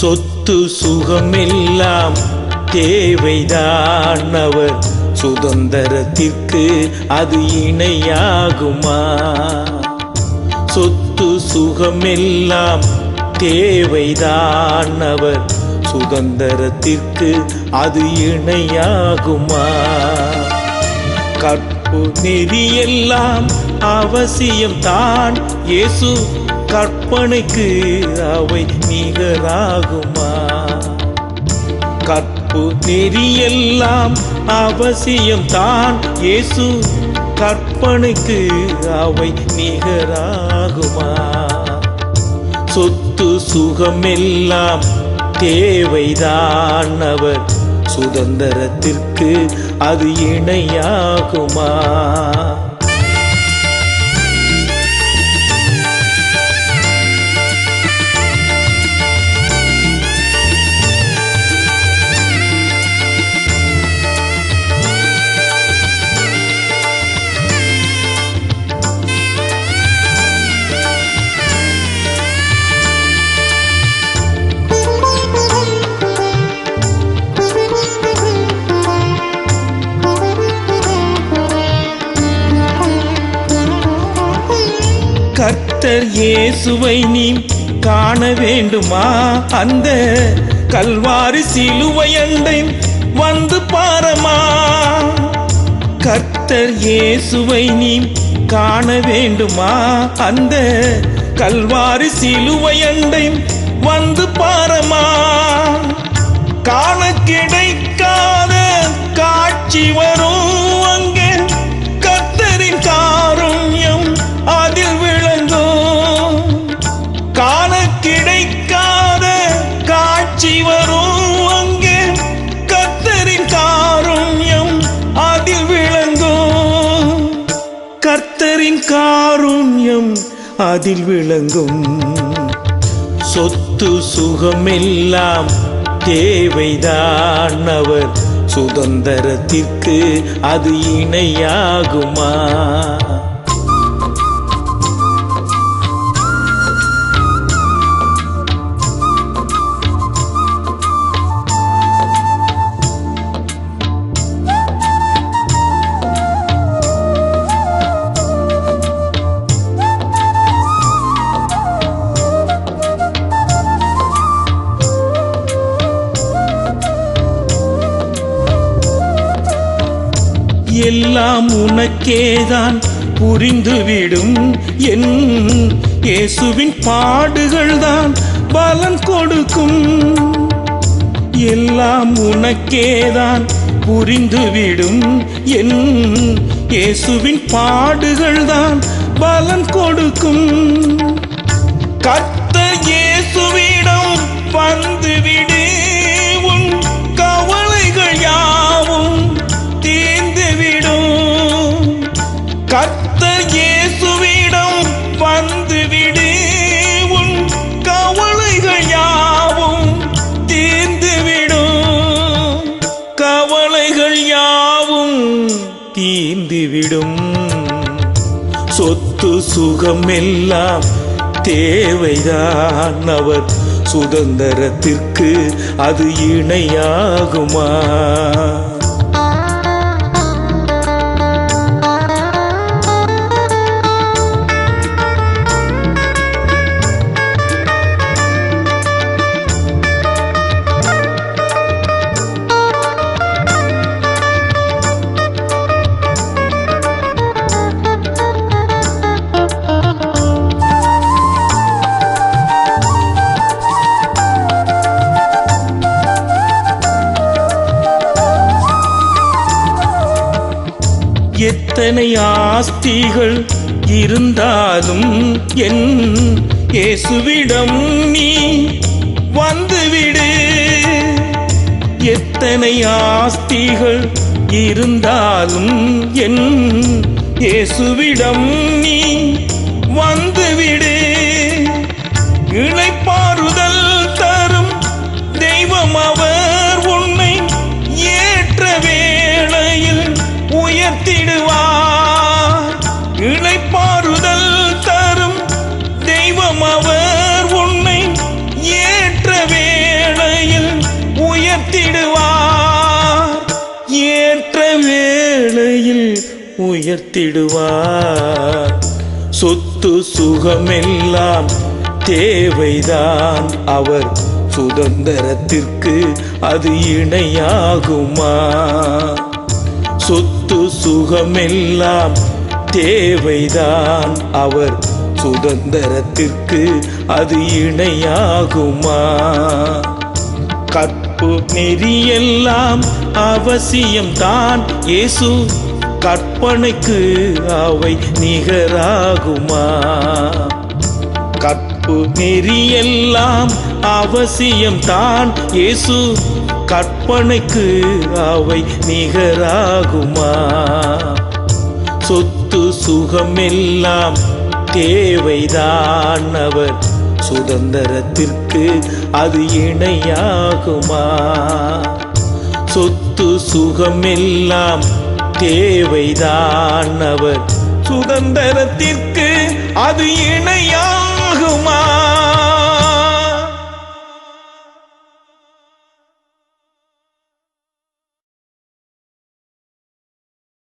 சொத்து சுகமெல்லாம் தேவைதான் அவர் சுதந்திரத்திற்கு அது இணையாகுமா? சொத்து சுகமெல்லாம் தேவைதான் அவர் சுதந்திரத்திற்கு அது இணையாகுமா? கற்பு நெறியெல்லாம் அவசியம் தான் இயேசு கற்பனைக்கு அவை நிகராகுமா? கற்பு நெறியெல்லாம் அவசியம் தான் இயேசு கற்பனைக்கு அவை நிகராகுமா? சொத்து சுகமெல்லாம் தேவைதான் அவர். சுதந்திரத்திற்கு அது இணையாகுமா? கர்த்தர் இயேசுவை நீ காண வேண்டுமா? அந்த கல்வாரி சிலுவை அண்டை வந்து பாரமா? கர்த்தர் இயேசுவை நீ காண வேண்டுமா? அந்த கல்வாரி சிலுவை அண்டை வந்து பாரமா? அதில் விளங்கும். சொத்து சுகமெல்லாம் தேவைதான் அவர். சுதந்திரத்திற்கு அது இணையாகுமா? எல்லாம் உனக்கேதான் புரிந்துவிடும் என் இயேசுவின் பாடுகள்தான் பலன் கொடுக்கும். எல்லாம் உனக்கேதான் புரிந்துவிடும் என் இயேசுவின் பாடுகள்தான் பலன் கொடுக்கும். கத்த இயேசுவிடம் வந்துவிடும். கர்த்தர் இயேசுவிடம் வந்துவிடு. உன் கவலைகள் யாவும் தீர்ந்துவிடும். கவலைகள் யாவும் தீர்ந்துவிடும். சொத்து சுகம் எல்லாம் தேவைதான் அவர் சுதந்திரத்திற்கு அது இணையாகுமா? எத்தனை ஆஸ்திகள் இருந்தாலும் என் இயேசுவிடம் நீ வந்துவிடு. எத்தனை ஆஸ்திகள் இருந்தாலும் என் இயேசுவிடம் நீ வந்துவிடு. இணை உயர்த்திடுவார் சொத்து சுகமெல்லாம் தேவைதான். அவர் சுதந்திரத்திற்கு அது இணையாகுமா? சொத்து சுகமெல்லாம் தேவைதான். அவர் சுதந்திரத்திற்கு அது இணையாகுமா? கற்பு நெறியெல்லாம் அவசியம்தான். இயேசு கற்பனைக்கு அவை நிகராகுமா? கற்பு நெறியெல்லாம் அவசியம்தான் இயேசு கற்பனைக்கு அவை நிகராகுமா? சொத்து சுகமெல்லாம் தேவைதான் அவர். சுதந்திரத்திற்கு அது இணையாகுமா? சொத்து சுகமெல்லாம் தேவைதான் அவர். சுதந்திரத்திற்கு அது இணையா